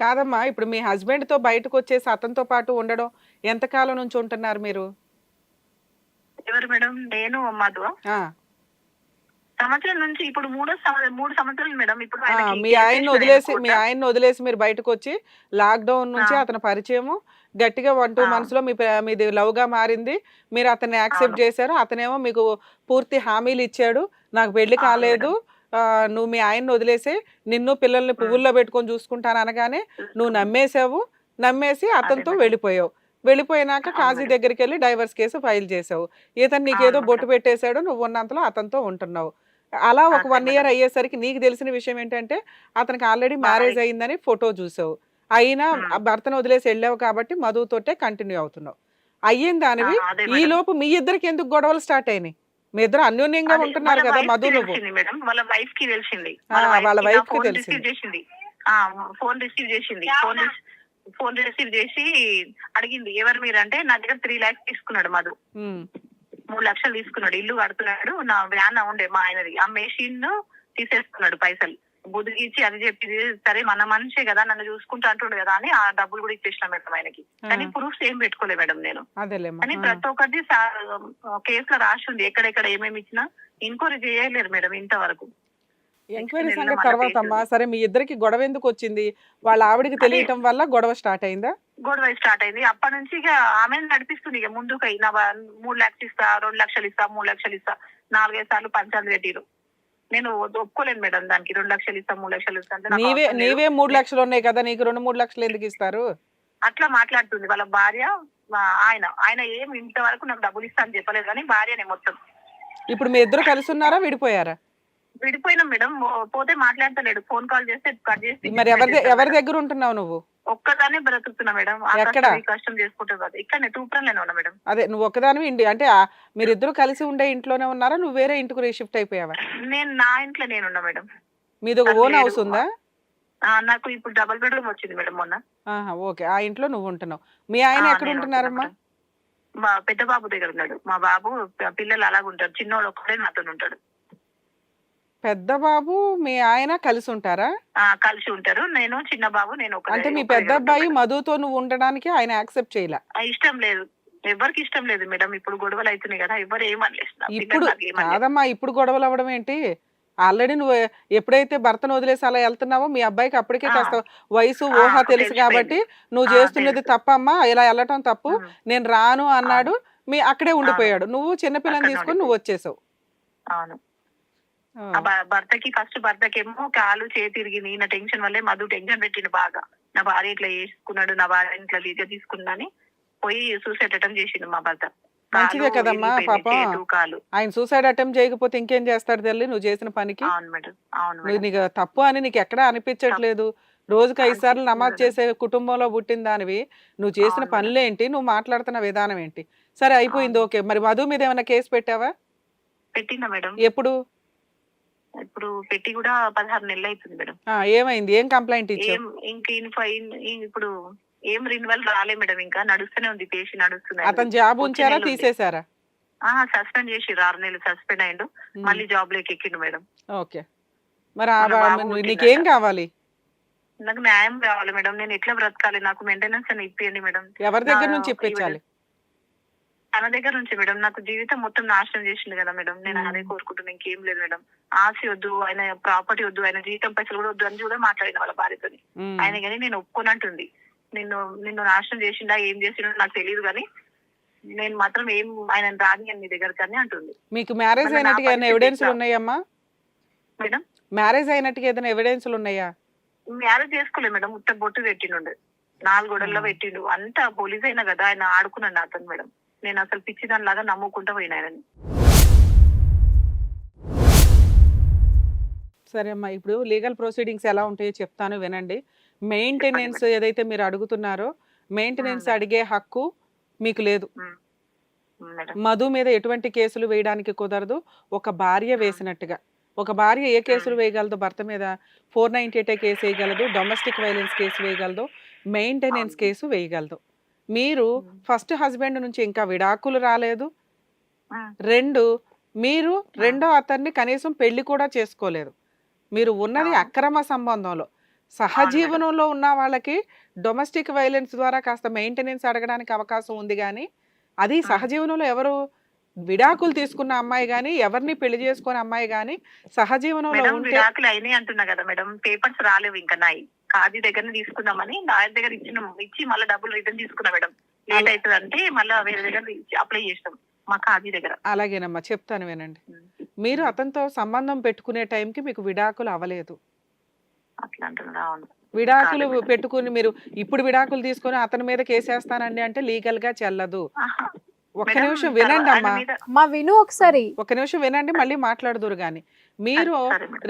కాదమ్మా ఇప్పుడు మీ హస్బెండ్తో బయటకు వచ్చేసి అతనితో పాటు ఉండడం ఎంతకాలం నుంచి ఉంటున్నారు మీరు? ఎవరు మేడం? నేను మధు. సంవత్సరం నుంచి ఇప్పుడు మూడో మూడు సంవత్సరాలు మేడం. ఇప్పుడు మీ ఆయన్ని వదిలేసి మీ. ఆయన్ని వదిలేసి మీరు బయటకు వచ్చి లాక్డౌన్ నుంచి. అతని పరిచయము గట్టిగా వన్ టూ ఆ. మంత్స్లో మీ మీది లవ్గా మారింది. మీరు అతన్ని యాక్సెప్ట్. చేశారు. అతనేమో మీకు పూర్తి హామీలు ఇచ్చాడు. నాకు పెళ్ళి కాలేదు. నువ్వు మీ ఆయన్ని వదిలేసి నిన్ను పిల్లల్ని పువ్వుల్లో పెట్టుకొని చూసుకుంటాను అనగానే నువ్వు నమ్మేశావు నమ్మేసి అతనితో. వెళ్ళిపోయావు వెళ్ళిపోయినాక కాజీ. దగ్గరికి వెళ్ళి డైవర్స్ కేసు ఫైల్ చేసావు ఇతను నీకేదో బొట్టు. పెట్టేశాడు నువ్వు ఉన్నంతలో అతనితో ఉంటున్నావు అలా ఒక వన్ ఇయర్. అయ్యేసరికి నీకు తెలిసిన విషయం ఏంటంటే అతనికి ఆల్రెడీ మ్యారేజ్ అయిందని ఫోటో చూసావు అయినా భర్తను వదిలేసి వెళ్ళావు కాబట్టి మధుతోటే కంటిన్యూ అవుతున్నావు అయ్యిన దానివి ఈ. లోపు మీ ఇద్దరికి ఎందుకు గొడవలు స్టార్ట్ అయినాయి మీ ఇద్దరు అన్యోన్యంగా ఉంటున్నారు కదా మధు నువ్వు తెలిసింది మేడం. వాళ్ళ వైఫ్కి తెలిసింది. ఆ, వాళ్ళ wife కి ఫోన్ తెలిసింది. రిసీవ్ చేసింది. ఆ ఫోన్ రిసీవ్ చేసింది. ఫోన్ ఫోన్ రిసీవ్ చేసి అడిగింది ఎవరు మీరు అంటే నా దగ్గర త్రీ లాక్స్ తీసుకున్నాడు మధు. మూడు లక్షలు తీసుకున్నాడు. ఇల్లు కడుతున్నాడు. నా వ్యాన్ ఉండే మా ఆయనది. ఆ మెషిన్ తీసేసుకున్నాడు పైసలు. బుదిగిచ్చి అది చెప్పి సరే మన మనిషే కదా నన్ను చూసుకుంటా అంటుండు కదా అని ఆ డబ్బులు కూడా ఇచ్చేసిన మేడం ఆయనకి. కానీ. ప్రూఫ్స్ ఏం పెట్టుకోలే మేడం నేను. కానీ ఆ. ప్రతి ఒక్కటి కేసులో రాసి ఉంది ఎక్కడెక్కడ ఏమేమి ఇచ్చినా ఎంక్వైరీ చేయలేరు మేడం ఇంతవరకు. ఎంక్వైరీ సంగతి తర్వాత అమ్మా. సరే మీ ఇద్దరికి గొడవ ఎందుకు వచ్చింది? వాళ్ళ ఆవిడకి. తెలియటం వల్ల గొడవ స్టార్ట్ అయిందా? గొడవ స్టార్ట్ అయింది. అప్పటి నుంచి ఇక ఆమె నడిపిస్తుంది ఇక ముందుకు. నా వా- మూడు లక్షలు ఇస్తా రెండు లక్షలు ఇస్తా మూడు లక్షలు ఇస్తా. నాలుగైదు సార్లు పంచాలు పెట్టిరు నేను ఒప్పుకోలేను మేడం దానికి రెండు లక్షలు ఇస్తా మూడు లక్షలు ఇస్తా నీవే మూడు లక్షలు ఉన్నాయి కదా నీకు రెండు మూడు లక్షలు ఎందుకు ఇస్తారు? అట్లా మాట్లాడుతుంది. వాళ్ళ భార్య ఆయన. ఆయన ఏం ఇంతవరకు నాకు డబ్బులు ఇస్తా అని చెప్పలేదు కానీ భార్యనే మొత్తం. ఇప్పుడు మీ ఇద్దరు కలిసి ఉన్నారా విడిపోయారా? విడిపోయినా మేడం. పోతే మాట్లాడతలేడు. ఫోన్ కాల్ చేస్తే కట్ చేసి మరి ఎవరి ఎవరి దగ్గర ఉంటున్నావు నువ్వు? ఒక్కదానే బ్రతుకుతున్నా మేడం. ఎక్కడ? కష్టం చేసుకుంటే కాదు. ఇక్కడ ఉన్నా మేడం. అదే నువ్వు ఒకదానివి ఇండి అంటే ఆ- మీరిద్దరు కలిసి ఉండే ఇంట్లోనే ఉన్నారా? నువ్వు వేరే ఇంటికి రీషిఫ్ట్ అయిపోయావా? నేను నా ఇంట్లో నేనున్నా మేడం. మీది ఒక ఓన్ లేదు. హౌస్ ఉందా? ఆ, నాకు ఇప్పుడు డబుల్ బెడ్రూమ్ వచ్చింది మేడం మొన్న. ఆహా ఓకే. ఆ ఇంట్లో నువ్వు ఉంటున్నావు. మీ ఆయన ఆ, ఎక్కడ నేను ఉంటున్నారమ్మా ఉంటున్నా మేడం. మా పెద్ద బాబు దగ్గర ఉన్నాడు. మా బాబు ప- పిల్లలు అలాగ ఉంటారు చిన్నోడు ఒక్కడే నాతో ఉంటాడు. పెద్ద బాబు మీ ఆయన కలిసి ఉంటారా ఆ, కలిసి ఉంటారు నేను చిన్న బాబు నేను ఒక అంటే మీ పెద్ద అబ్బాయి మధుతో నువ్వు ఉండడానికి ఆయన యాక్సెప్ట్ చేయలే? ఇష్టం లేదు. ఎవరికి ఇష్టం లేదు మేడం. ఇప్పుడు గొడవలు అవుతున్నాయి కదా ఎవరు ఏమనలేదు నా పిల్లలు ఇప్పుడు నాకు ఏమనలేదు. కాదమ్మా ఇప్పుడు గొడవలు అవ్వడం ఏంటి? ఆల్రెడీ నువ్వు ఎప్పుడైతే భర్తను వదిలేసి అలా వెళ్తున్నావో మీ అబ్బాయికి అప్పటికే ఆ. కాస్త వయసు ఆ, ఊహ తెలుసు తెలిసిపోయింది. కాబట్టి నువ్వు ఆ, చేస్తున్నది తెలుసు. తప్పమ్మా ఇలా వెళ్ళటం తప్పు. ఉమ్, నేను రాను అన్నాడు మీ అక్కడే ఉండిపోయాడు. నువ్వు చిన్నపిల్లని అక్కడే తీసుకొని నువ్వు వచ్చేసావు. అవును. భర్తకి ఫస్ట్ భర్తకేమో కాలు చేతి తిరిగింది. నా టెన్షన్ వల్లే మధు టెన్షన్ పెట్టిండు బాగా. నా భార్య ఇట్లా చేసుకున్నాడు నా భార్య ఇట్లా లీజ తీసుకున్నాని పోయి సూసైడ్ అటెంప్ట్ చేసిండు మా భర్త. మంచిదే కదమ్మా, పాపం. ఆయన సూసైడ్ అటెంప్ట్ చేయకపోతే ఇంకేం చేస్తాడు తల్లి? నువ్వు చేసిన పనికి? నీకు తప్పు అని నీకు ఎక్కడా అనిపించట్లేదు. రోజుకి ఐదు సార్లు నమాజ్ చేసే కుటుంబంలో పుట్టిన దానివి. నువ్వు చేసిన పనులేంటి? నువ్వు మాట్లాడుతున్న విధానం ఏంటి? సరే అయిపోయింది. ఓకే. మరి మధు మీద ఏమైనా కేసు పెట్టావా? పెట్టిందా మేడం? ఎప్పుడు? ఇప్పుడు పెట్టి కూడా పదహారు నెలలు అవుతుంది మేడం. ఏమైంది? ఏం కంప్లైంట్ ఏం ఇంక ఇప్పుడు ఏం రిన్యువల్ రాలే మేడం ఇంకా. నడుస్తూనే ఉంది కేసు నడుస్తుంది అతను జాబ్ ఉంచారా. తీసేశారా? సస్పెండ్ చేసి ఆరు నెలలు సస్పెండ్ అయ్యిండు మళ్ళీ జాబ్లోకి ఎక్కిండు మేడం. ఓకే. మరి. నీకేం కావాలి? నాకు న్యాయం కావాలి మేడం. నేను ఎట్లా బ్రతకాలి? నాకు మెయింటెనెన్స్ అని ఇప్పియండి మేడం. ఎవరి దగ్గర నుంచి ఇప్పించాలి? తన దగ్గర నుంచి మేడం నాకు జీవితం మొత్తం నాశనం చేసింది కదా మేడం. నేను. అదే కోరుకుంటున్నా ఇంకేం లేదు మేడం. ఆశ వద్దు ఆయన ప్రాపర్టీ వద్దు ఆయన జీవితం పైసలు కూడా వద్దు అని కూడా మాట్లాడిన వాళ్ళ భార్యతోని. ఉమ్, ఆయన కానీ నేను ఒప్పుకోనంటుంది. నిన్ను నిన్ను నాశనం చేసిండా ఏం చేసిండో నాకు తెలియదు కానీ నేను మాత్రం ఏం ఆయన రాని నీ దగ్గర కానీ అంటుంది. మీకు మ్యారేజ్ అయినట్టుగా ఎట్లా? ఉన్నాయమ్మా? మేడం? మ్యారేజ్ అయినట్టుగా ఏదైనా ఎవిడెన్స్లు ఉన్నాయా? మ్యారేజ్ చేసుకోలేదు మేడం ఉత్త బొట్టు పెట్టిండు. నాలుగు గొడవల్లో. పెట్టిండు. అంతా పోలీస్ అయినా కదా ఆయన ఆడుకున్నాడు నాతో మేడం. నేను అసలు పిచ్చిదాని లాగా నమ్ముకుంటా పోయిన ఆయనని. సరే అమ్మా ఇప్పుడు లీగల్ ప్రొసీడింగ్స్ ఎలా ఉంటాయో చెప్తాను వినండి. మెయింటెనెన్స్ ఏదైతే మీరు అడుగుతున్నారో మెయింటెనెన్స్. అడిగే హక్కు మీకు లేదు. మధు మీద ఎటువంటి కేసులు వేయడానికి కుదరదు. ఒక భార్య. వేసినట్టుగా. ఒక భార్య ఏ కేసులు. వేయగలదు? భర్త మీద ఫోర్ నైన్టీ ఎయిట్ కేసు వేయగలదు. డొమెస్టిక్ వైలెన్స్ కేసు వేయగలదు. మెయింటెనెన్స్. కేసు వేయగలదు. మీరు. ఫస్ట్ హస్బెండ్ నుంచి ఇంకా విడాకులు రాలేదు. రెండు మీరు రెండో అతన్ని కనీసం పెళ్ళి కూడా చేసుకోలేదు మీరు ఉన్నది. అక్రమ సంబంధంలో సహజీవనంలో ఉన్న వాళ్ళకి డొమెస్టిక్ వైలెన్స్ ద్వారా కాస్త మెయింటెనెన్స్ అడగడానికి అవకాశం ఉంది కానీ అది. సహజీవనంలో ఎవరు విడాకులు తీసుకున్న అమ్మాయి కానీ ఎవరిని పెళ్ళి చేసుకున్న అమ్మాయి కానీ సహజీవనంలో ఉంటే అంటున్నా కదా మేడం పేపర్స్ రాలేవు ఇంకా నాయి కాజీ దగ్గర తీసుకుందామని లాయర్ దగ్గర ఇచ్చిన ఇచ్చి మళ్ళీ డబ్బులు రిటర్న్ తీసుకున్నా మేడం. లేట్ అవుతుంది అంటే మళ్ళీ వేరే దగ్గర అప్లై చేస్తాం మా కాజీ దగ్గర. అలాగేనమ్మా చెప్తాను వినండి. మీరు అతనితో సంబంధం పెట్టుకునే టైంకి మీకు విడాకులు అవ్వలేదు. అట్లా అంటున్నా అవును. విడాకులు. పెట్టుకుని మీరు ఇప్పుడు విడాకులు తీసుకొని అతని మీద కేసేస్తానండి అంటే లీగల్గా చెల్లదు. ఒక్క మేడం, నిమిషం వినండి ఆయన అమ్మా మా విను ఒకసారి. ఒక నిమిషం వినండి మళ్ళీ మాట్లాడుదురు గాని. మీరు.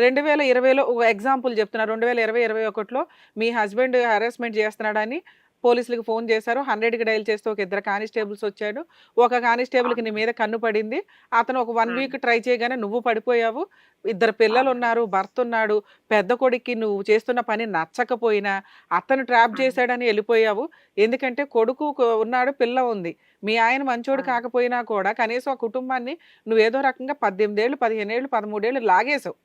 రెండు వేల ఇరవైలో ఒక ఎగ్జాంపుల్ చెప్తున్నా రెండు వేల ఇరవై ఇరవై ఒకటిలో మీ హస్బెండ్ హరాస్మెంట్ చేస్తున్నాడని పోలీసులకు ఫోన్ చేశారు హండ్రెడ్కి డైల్ చేస్తే ఒక ఇద్దరు కానిస్టేబుల్స్ వచ్చాడు ఒక కానిస్టేబుల్కి నీ మీద కన్ను పడింది అతను ఒక వన్. వీక్ ట్రై చేయగానే నువ్వు పడిపోయావు ఇద్దరు పిల్లలు. ఉన్నారు భర్త ఉన్నాడు పెద్ద కొడుక్కి నువ్వు చేస్తున్న పని నచ్చకపోయినా అతను ట్రాప్. చేశాడని వెళ్ళిపోయావు ఎందుకంటే కొడుకు ఉన్నాడు పిల్ల ఉంది మీ ఆయన మంచోడు. కాకపోయినా కూడా కనీసం ఆ కుటుంబాన్ని నువ్వు ఏదో రకంగా పద్దెనిమిదేళ్ళు పదిహేనేళ్ళు పదమూడేళ్ళు లాగేసావు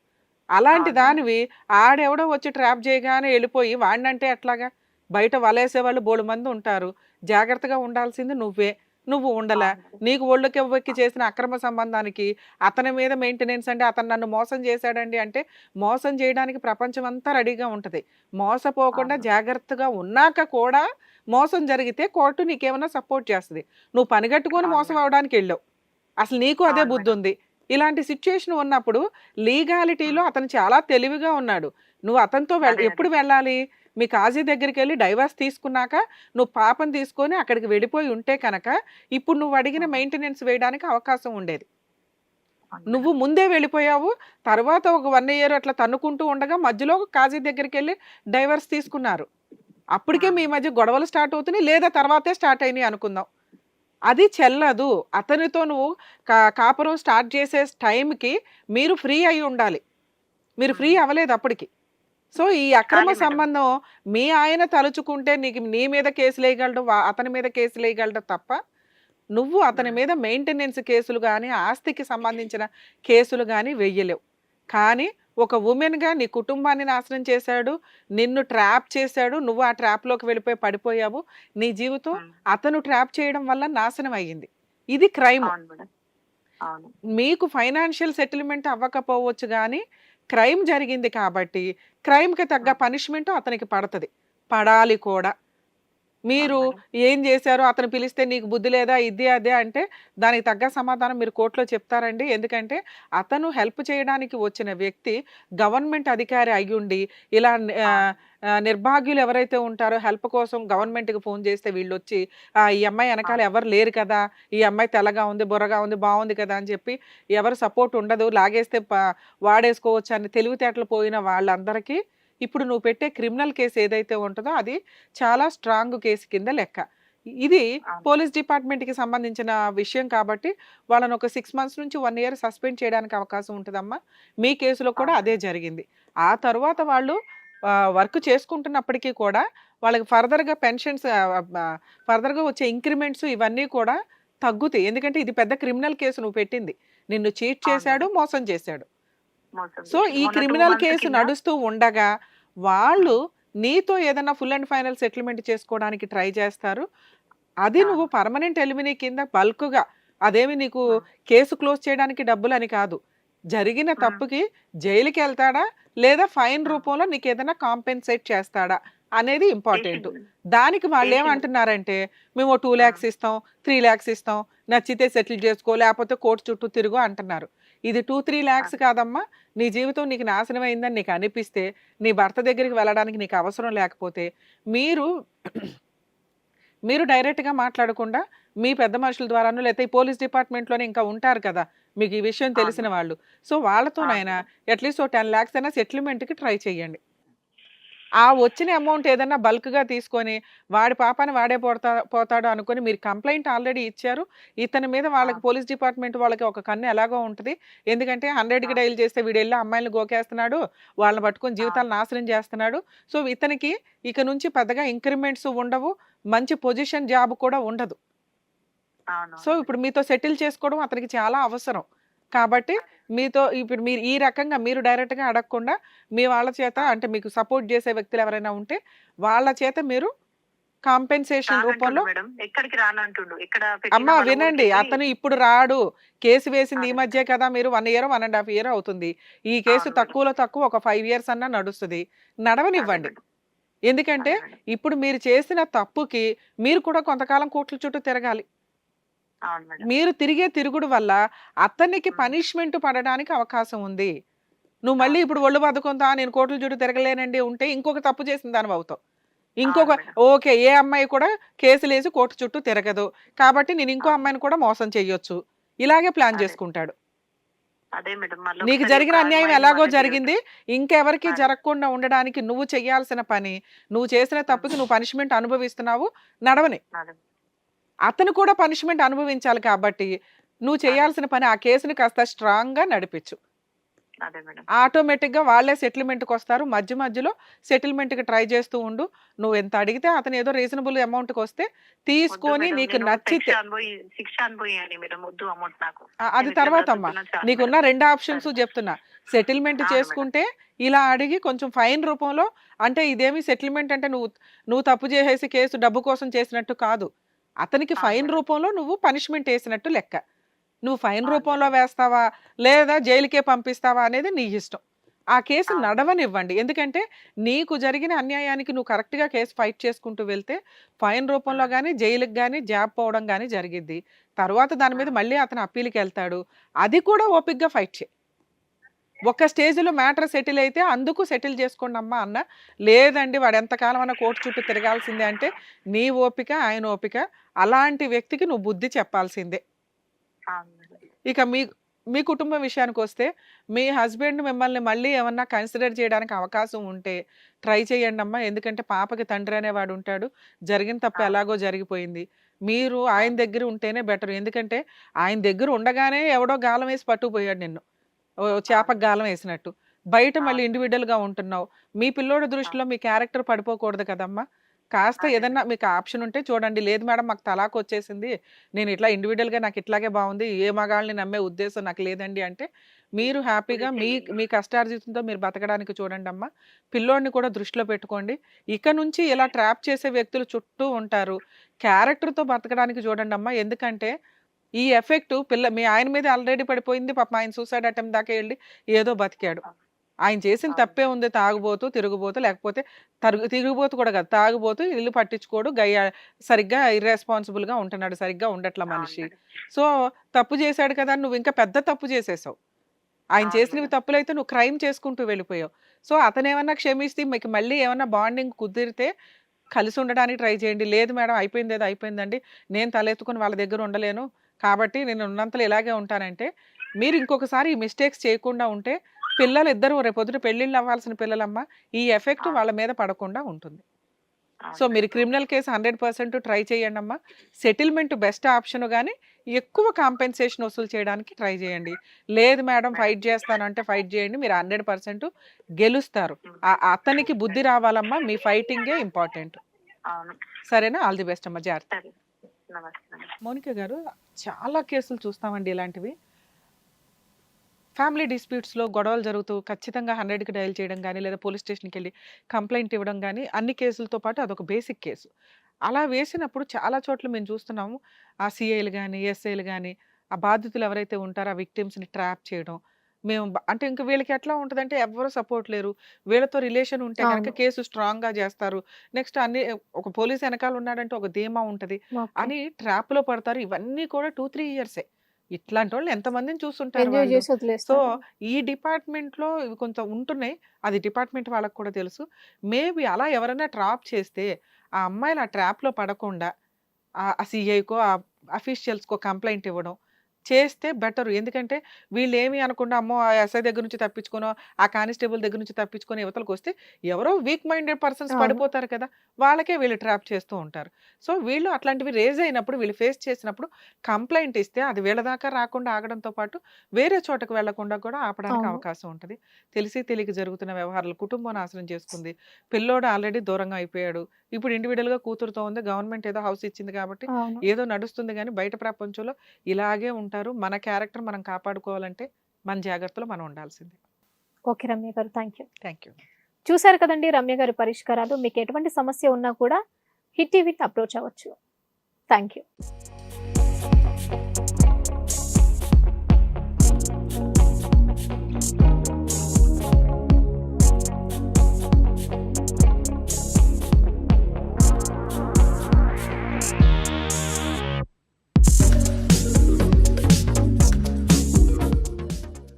అలాంటి. దానివి ఆడెవడో వచ్చి ట్రాప్ చేయగానే వెళ్ళిపోయి వాడినంటే ఎట్లాగా బయట వలేసే వాళ్ళు బోడు మంది ఉంటారు. జాగ్రత్తగా ఉండాల్సింది నువ్వే. నువ్వు ఉండలా. నీకు ఒళ్ళకి ఎవ్వకి చేసిన అక్రమ సంబంధానికి అతని మీద మెయింటెనెన్స్ అంటే అతను నన్ను మోసం చేశాడండి అంటే మోసం చేయడానికి ప్రపంచం అంతా రెడీగా ఉంటుంది. మోసపోకుండా. జాగ్రత్తగా ఉన్నాక కూడా మోసం జరిగితే కోర్టు నీకేమైనా సపోర్ట్ చేస్తుంది. నువ్వు పనిగట్టుకొని. మోసం అవడానికి వెళ్ళావు. అసలు నీకు అదే బుద్ధి ఉంది ఇలాంటి సిచ్యుయేషన్ ఉన్నప్పుడు లీగాలిటీలో అతను చాలా తెలివిగా ఉన్నాడు. నువ్వు అతనితో వెళ్-. ఎప్పుడు వెళ్ళాలి? మీ కాజీ దగ్గరికి వెళ్ళి డైవర్స్ తీసుకున్నాక నువ్వు పాపం తీసుకొని అక్కడికి వెళ్ళిపోయి ఉంటే కనుక ఇప్పుడు నువ్వు అడిగిన. మెయింటెనెన్స్ వేయడానికి అవకాశం ఉండేది. నువ్వు ముందే వెళ్ళిపోయావు. తర్వాత ఒక వన్ ఇయర్ అట్లా తన్నుకుంటూ ఉండగా మధ్యలో కాజీ దగ్గరికి వెళ్ళి డైవర్స్ తీసుకున్నారు. అప్పటికే మీ మధ్య గొడవలు స్టార్ట్ అవుతున్నాయి. లేదా తర్వాతే స్టార్ట్ అయినాయి అనుకుందాం. అది చెల్లదు. అతనితో నువ్వు కా కాపురం స్టార్ట్ చేసే టైంకి మీరు ఫ్రీ అయి ఉండాలి. మీరు ఫ్రీ అవ్వలేదు అప్పటికి. సో ఈ అక్రమ. సంబంధం మీ ఆయన తలుచుకుంటే నీకు నీ మీద కేసు వేయగలడు అతని మీద కేసు వేయగలడు తప్ప నువ్వు అతని. మీద మెయింటెనెన్స్ కేసులు కానీ ఆస్తికి సంబంధించిన కేసులు కానీ వెయ్యలేవు కానీ ఒక ఉమెన్గా నీ కుటుంబాన్ని నాశనం చేశాడు నిన్ను ట్రాప్ చేశాడు నువ్వు ఆ ట్రాప్లోకి వెళ్ళిపోయి పడిపోయావు నీ జీవితం. అతను ట్రాప్ చేయడం వల్ల నాశనం అయ్యింది ఇది క్రైమ్ మీకు ఫైనాన్షియల్ సెటిల్మెంట్ అవ్వకపోవచ్చు కానీ క్రైమ్ జరిగింది కాబట్టి క్రైమ్కి తగ్గ పనిష్మెంట్ అతనికి పడుతుంది. పడాలి కూడా. మీరు ఏం చేశారు అతను పిలిస్తే నీకు బుద్ధి లేదా ఇది అదే అంటే దానికి తగ్గ సమాధానం మీరు కోర్టులో చెప్తారండి. ఎందుకంటే అతను హెల్ప్ చేయడానికి వచ్చిన వ్యక్తి గవర్నమెంట్ అధికారి అయ్యుండి ఇలా నిర్భాగ్యులు ఎవరైతే ఉంటారో హెల్ప్ కోసం గవర్నమెంట్కి ఫోన్ చేస్తే వీళ్ళు వచ్చి "ఆ, ఈ అమ్మాయి వెనకాల ఎవరు లేరు కదా ఈ అమ్మాయి తెల్లగా ఉంది బుర్రగా ఉంది బాగుంది కదా అని చెప్పి ఎవరు సపోర్ట్ ఉండదు. లాగేస్తే వాడేసుకోవచ్చు అని తెలివితేటలు పోయిన వాళ్ళందరికీ ఇప్పుడు నువ్వు పెట్టే క్రిమినల్ కేసు ఏదైతే ఉంటుందో అది చాలా స్ట్రాంగ్ కేసు కింద లెక్క ఇది. పోలీస్ డిపార్ట్మెంట్కి సంబంధించిన విషయం కాబట్టి వాళ్ళని ఒక సిక్స్ మంత్స్ నుంచి వన్ ఇయర్ సస్పెండ్ చేయడానికి అవకాశం ఉంటుందమ్మా మీ కేసులో కూడా. అదే జరిగింది ఆ తర్వాత వాళ్ళు వర్క్ చేసుకుంటున్నప్పటికీ కూడా వాళ్ళకి ఫర్దర్గా పెన్షన్స్ ఫర్దర్గా వచ్చే ఇంక్రిమెంట్స్ ఇవన్నీ కూడా తగ్గుతాయి ఎందుకంటే ఇది పెద్ద క్రిమినల్ కేసు నువ్వు పెట్టింది నిన్ను చీట్. చేశాడు మోసం చేశాడు సో. ఈ క్రిమినల్ కేసు నడుస్తూ ఉండగా వాళ్ళు నీతో ఏదైనా ఫుల్ అండ్ ఫైనల్ సెటిల్మెంట్ చేసుకోవడానికి ట్రై చేస్తారు అది. నువ్వు పర్మనెంట్ ఎలిమినీ కింద బల్క్గా అదేమి నీకు. కేసు క్లోజ్ చేయడానికి డబ్బులు అని కాదు జరిగిన. తప్పుకి జైలుకి వెళ్తాడా లేదా ఫైన్. రూపంలో నీకు ఏదైనా కాంపెన్సేట్ చేస్తాడా అనేది ఇంపార్టెంట్. దానికి వాళ్ళు. ఏమంటున్నారంటే మేము టూ. ల్యాక్స్ ఇస్తాం త్రీ ల్యాక్స్ ఇస్తాం నచ్చితే సెటిల్ చేసుకో లేకపోతే కోర్టు చుట్టూ తిరుగు అంటున్నారు. ఇది టూ త్రీ ల్యాక్స్ కాదమ్మా. నీ జీవితం నీకు నాశనం అయిందని నీకు అనిపిస్తే నీ భర్త దగ్గరికి వెళ్ళడానికి నీకు అవసరం లేకపోతే మీరు మీరు డైరెక్ట్గా మాట్లాడకుండా మీ పెద్ద మనుషుల ద్వారానో లేకపోతే ఈ పోలీస్ డిపార్ట్మెంట్లోనే ఇంకా ఉంటారు కదా మీకు ఈ విషయం తెలిసిన వాళ్ళు. సో వాళ్ళతోనైనా అట్లీస్ట్ ఓ టెన్ ల్యాక్స్ అయినా సెటిల్మెంట్కి ట్రై చేయండి. ఆ వచ్చిన అమౌంట్ ఏదైనా బల్క్గా తీసుకొని వాడి పాపాని వాడే పోతా పోతాడు అనుకొని మీరు కంప్లైంట్ ఆల్రెడీ ఇచ్చారు. ఇతని మీద వాళ్ళకి. పోలీస్ డిపార్ట్మెంట్ వాళ్ళకి ఒక కన్ను ఎలాగో ఉంటుంది. ఎందుకంటే హండ్రెడ్కి. డైల్ చేస్తే వీడు వెళ్ళి అమ్మాయిలను గోకేస్తున్నాడు. వాళ్ళని పట్టుకొని జీవితాలు నాశనం చేస్తున్నాడు. సో ఇతనికి ఇక నుంచి పెద్దగా ఇంక్రిమెంట్స్ ఉండవు. మంచి పొజిషన్ జాబ్ కూడా ఉండదు. సో ఇప్పుడు మీతో సెటిల్ చేసుకోవడం అతనికి చాలా అవసరం. కాబట్టి మీతో ఇప్పుడు మీరు ఈ రకంగా మీరు డైరెక్ట్గా అడగకుండా మీ వాళ్ళ చేత అంటే మీకు సపోర్ట్ చేసే వ్యక్తులు ఎవరైనా ఉంటే వాళ్ళ చేత మీరు కాంపెన్సేషన్ రూపంలో అమ్మా వినండి. అతను ఇప్పుడు రాడు. కేసు వేసింది ఈ. మధ్య కదా మీరు one year one and half year అవుతుంది. ఈ కేసు. తక్కువలో తక్కువ ఒక ఫైవ్ ఇయర్స్ అన్నా నడుస్తుంది. నడవనివ్వండి. ఎందుకంటే. ఇప్పుడు మీరు చేసిన తప్పుకి మీరు కూడా కొంతకాలం కోర్టుల చుట్టూ తిరగాలి. మీరు తిరిగే తిరుగుడు వల్ల అతనికి. పనిష్మెంట్ పడడానికి అవకాశం ఉంది. నువ్వు మళ్ళీ ఇప్పుడు ఒళ్ళు బతుకుందా? నేను కోర్టుల చుట్టూ తిరగలేనండి ఉంటే ఇంకొక తప్పు చేసిన దాని అవుతావు ఇంకొక. ఓకే ఏ అమ్మాయి కూడా కేసులు వేసి కోర్టు చుట్టూ తిరగదు. కాబట్టి నేను ఇంకో. అమ్మాయిని కూడా మోసం చెయ్యొచ్చు ఇలాగే ప్లాన్. చేసుకుంటాడు. అదే మేడం. మళ్ళీ నీకు జరిగిన అన్యాయం ఎలాగో జరిగింది. ఇంకెవరికి. జరగకుండా ఉండడానికి నువ్వు చెయ్యాల్సిన పని నువ్వు చేసిన తప్పుకి నువ్వు పనిష్మెంట్ అనుభవిస్తున్నావు. నడవని. అతను కూడా పనిష్మెంట్ అనుభవించాలి కాబట్టి నువ్వు చేయాల్సిన పని ఆ కేసుని కాస్త స్ట్రాంగ్గా నడిపించు. అదే మేడం. ఆటోమేటిక్గా వాళ్ళే సెటిల్మెంట్కి వస్తారు. మధ్య మధ్యలో సెటిల్మెంట్కి ట్రై చేస్తూ ఉండు. నువ్వు ఎంత అడిగితే అతను ఏదో రీజనబుల్ అమౌంట్కి వస్తే తీసుకొని నీకు నచ్చితే అది తర్వాత అమ్మా. నీకున్న. రెండు ఆప్షన్స్. చెప్తున్నా. సెటిల్మెంట్ చేసుకుంటే ఇలా అడిగి కొంచెం ఫైన్ రూపంలో అంటే ఇదేమి సెటిల్మెంట్ అంటే నువ్వు నువ్వు తప్పు చేసేసి కేసు డబ్బు కోసం చేసినట్టు కాదు. అతనికి ఫైన్. రూపంలో నువ్వు పనిష్మెంట్ వేసినట్టు లెక్క నువ్వు ఫైన్ రూపంలో. వేస్తావా లేదా జైలుకే పంపిస్తావా అనేది నీ ఇష్టం ఆ కేసు. నడవనివ్వండి ఎందుకంటే నీకు జరిగిన అన్యాయానికి నువ్వు కరెక్ట్గా కేసు ఫైట్ చేసుకుంటూ వెళ్తే ఫైన్ రూపంలో. కానీ జైలుకి కానీ జాబ్ పోవడం కానీ జరిగిద్ది తర్వాత దాని మీద. మళ్ళీ అతను అప్పీల్కి వెళ్తాడు అది కూడా ఓపిక్గా ఫైట్ చేయి ఒక స్టేజ్లో మ్యాటర్ సెటిల్ అయితే అందుకు సెటిల్ చేసుకోండి అమ్మా అన్న. లేదండి వాడు ఎంతకాలం అన్న కోర్టు చుట్టూ తిరగాల్సిందే అంటే నీ ఓపిక ఆయన ఓపిక అలాంటి వ్యక్తికి నువ్వు బుద్ధి చెప్పాల్సిందే. ఇక మీ మీ కుటుంబం విషయానికి వస్తే మీ హస్బెండ్ మిమ్మల్ని మళ్ళీ ఏమన్నా కన్సిడర్ చేయడానికి అవకాశం ఉంటే ట్రై చేయండి అమ్మా. ఎందుకంటే పాపకి తండ్రి అనేవాడు ఉంటాడు. జరిగిన తప్పు. ఎలాగో జరిగిపోయింది. మీరు ఆయన దగ్గర ఉంటేనే బెటర్. ఎందుకంటే ఆయన దగ్గర ఉండగానే ఎవడో గాలం వేసి పట్టుకుపోయాడు నిన్ను. చేపకు గాలం వేసినట్టు. బయట మళ్ళీ అవును. ఇండివిడువల్గా ఉంటున్నావు. మీ పిల్లోడి దృష్టిలో మీ క్యారెక్టర్ పడిపోకూడదు కదమ్మా. కాస్త ఏదన్నా మీకు ఆప్షన్ ఉంటే చూడండి. లేదు మేడం మాకు తలాక్ వచ్చేసింది. నేను ఇట్లా individual గా నాకు ఇట్లాగే బాగుంది. ఏ మగాళ్ళని నమ్మే ఉద్దేశం నాకు లేదండి అంటే మీరు హ్యాపీగా మీ. మీ కష్టార్జితంతో మీరు బతకడానికి చూడండి అమ్మా. పిల్లోడిని కూడా దృష్టిలో పెట్టుకోండి. ఇక నుంచి ఇలా ట్రాప్ చేసే వ్యక్తులు చుట్టూ ఉంటారు. క్యారెక్టర్తో బతకడానికి చూడండి అమ్మా. ఎందుకంటే ఈ ఎఫెక్ట్ పిల్ల మీ ఆయన మీద ఆల్రెడీ పడిపోయింది పాప ఆయన సూసైడ్ అటెంప్ట్ దాకా వెళ్ళి ఏదో బతికాడు. ఆయన చేసిన. తప్పే ఉంది తాగుబోతూ తిరుగుబోతూ లేకపోతే తరుగు తిరుగుబోతు కూడా కాదు తాగుబోతూ ఇల్లు పట్టించుకోడు గయ్య సరిగ్గా irresponsible గా ఉంటున్నాడు సరిగ్గా ఉండట్ల మనిషి. సో తప్పు చేశాడు కదా అని నువ్వు ఇంకా పెద్ద తప్పు చేసేసావు. ఆయన చేసినవి. తప్పులైతే నువ్వు క్రైమ్ చేసుకుంటూ వెళ్ళిపోయావు. సో అతను ఏమన్నా క్షమిస్తే మీకు మళ్ళీ ఏమన్నా బాండింగ్ కుదిరితే కలిసి ఉండడానికి ట్రై చేయండి. లేదు మేడం అయిపోయింది ఏదో అయిపోయిందండి. నేను తలెత్తుకుని వాళ్ళ దగ్గర ఉండలేను. కాబట్టి నేను ఉన్నంతలో ఇలాగే ఉంటానంటే మీరు ఇంకొకసారి ఈ మిస్టేక్స్ చేయకుండా ఉంటే పిల్లలు ఇద్దరు రేపొద్దున పెళ్ళిళ్ళు అవ్వాల్సిన పిల్లలమ్మ ఈ ఎఫెక్ట్. వాళ్ళ మీద పడకుండా ఉంటుంది. సో మీరు. Criminal case hundred percent try చేయండి అమ్మా సెటిల్మెంట్ బెస్ట్ ఆప్షన్ కానీ ఎక్కువ కాంపెన్సేషన్ వసూలు చేయడానికి ట్రై చేయండి. లేదు మేడం. ఫైట్ చేస్తానంటే ఫైట్ చేయండి మీరు హండ్రెడ్ పర్సెంట్ గెలుస్తారు. అతనికి బుద్ధి రావాలమ్మా మీ ఫైటింగే ఇంపార్టెంట్. సరేనా? ఆల్ ది బెస్ట్ అమ్మా. జాగ్రత్త. నమస్తే మౌనిక గారు చాలా కేసులు చూస్తామండి ఇలాంటివి. ఫ్యామిలీ డిస్ప్యూట్స్లో గొడవలు జరుగుతూ ఖచ్చితంగా హండ్రెడ్కి డయల్ చేయడం కానీ లేదా పోలీస్ స్టేషన్కి వెళ్ళి కంప్లైంట్ ఇవ్వడం కానీ అన్ని కేసులతో పాటు అదొక బేసిక్ కేసు. అలా వేసినప్పుడు చాలా చోట్ల మేము చూస్తున్నాము ఆ సిఐలు కానీ ఎస్ఐలు కానీ ఆ బాధితులు ఎవరైతే ఉంటారో ఆ విక్టిమ్స్ని ట్రాప్ చేయడం మేము అంటే ఇంకా వీళ్ళకి ఎట్లా ఉంటుందంటే ఎవరు సపోర్ట్ లేరు. వీళ్ళతో రిలేషన్ ఉంటే కనుక. కేసు స్ట్రాంగ్గా చేస్తారు. నెక్స్ట్ అన్ని ఒక పోలీస్ వెనకాల ఉన్నాడంటే ఒక ధీమా ఉంటుంది. అని ట్రాప్లో పడతారు. ఇవన్నీ కూడా టూ త్రీ ఇయర్సే. ఇట్లాంటి వాళ్ళు. ఎంతమందిని చూస్తుంటారు సో ఈ డిపార్ట్మెంట్లో ఇవి కొంత ఉంటున్నాయి. అది డిపార్ట్మెంట్ వాళ్ళకి కూడా తెలుసు. మేబీ అలా ఎవరైనా ట్రాప్ చేస్తే ఆ అమ్మాయిలు ఆ ట్రాప్లో పడకుండా ఆ సిఐకో ఆ అఫీషియల్స్కో కంప్లైంట్ ఇవ్వడం చేస్తే బెటర్. ఎందుకంటే వీళ్ళు ఏమి అనకుండా అమ్మో! ఆ ఎస్ఐ దగ్గర నుంచి తప్పించుకోనో ఆ కానిస్టేబుల్ దగ్గర నుంచి తప్పించుకొని యువతలకు వస్తే ఎవరో వీక్ మైండెడ్ పర్సన్స్. పడిపోతారు కదా! వాళ్ళకే వీళ్ళు ట్రాప్ చేస్తూ ఉంటారు. సో వీళ్ళు అట్లాంటివి రేజ్ అయినప్పుడు వీళ్ళు ఫేస్ చేసినప్పుడు కంప్లైంట్ ఇస్తే అది వీళ్ళ దాకా రాకుండా ఆగడంతో పాటు వేరే చోటకు వెళ్ళకుండా కూడా ఆపడానికి. అవకాశం ఉంటుంది. తెలిసి తెలియక జరుగుతున్న వ్యవహారాలు కుటుంబం నాశనం చేసుకుంది. పిల్లోడు ఆల్రెడీ దూరంగా అయిపోయాడు. ఇప్పుడు individual గా కూతురుతో ఉంది. గవర్నమెంట్ ఏదో హౌస్ ఇచ్చింది కాబట్టి ఏదో నడుస్తుంది కానీ బయట ప్రపంచంలో ఇలాగే ఉంటారు. అంటారు. మన క్యారెక్టర్ మనం కాపాడుకోవాలంటే మన జాగ్రత్తలు మనం ఉండాల్సిందే. ఓకే రమ్య గారు థ్యాంక్ యూ థ్యాంక్ యూ చూసారు కదండి రమ్య గారి పరిష్కారాలు. మీకు ఎటువంటి సమస్య ఉన్నా కూడా హిట్ విత్ అప్రోచ్ అవ్వచ్చు. Thank you